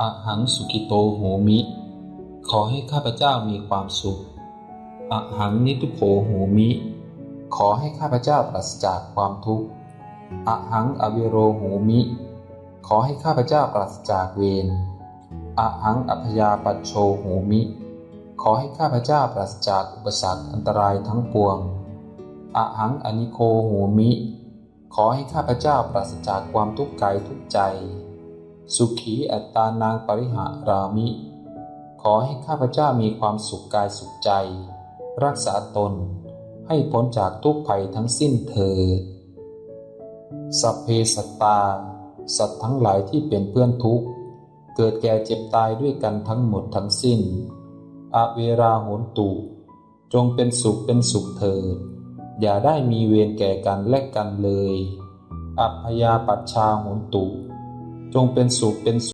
อะหังสุกิโตโหมิ ขอให้ข้าพเจ้ามีความสุขอะหังนิทุโขโหมิ ขอให้ข้าพเจ้าปราศจากความทุกข์อะหังอวิโรโหมิ ขอให้ข้าพเจ้าปราศจากเวรอะหังอัพยาปัชโชโหมิ ขอให้ข้าพเจ้าปราศจากอุปสรรคอันตรายทั้งปวงอะหังอนิโคโหมิ ขอให้ข้าพเจ้าปราศจากความทุกข์กายทุกใจ สุขีอัตตานางปริหารามิ ขอให้ข้าพเจ้ามีความสุขกายสุขใจ รักษาตนให้พ้นจากทุกภัยทั้งสิ้นเถิดสัพเพสัตตา สัตว์ทั้งหลายที่เป็นเพื่อนทุกข์ เกิดแก่เจ็บตายด้วยกันทั้งหมดทั้งสิ้นอเวราโหนตุ จงเป็นสุขเป็นสุขเถิด อย่าได้มีเวรแก่กันและกันเลย อัพยาปัชชาโหนตุ จงเป็นสุขเป็นสุข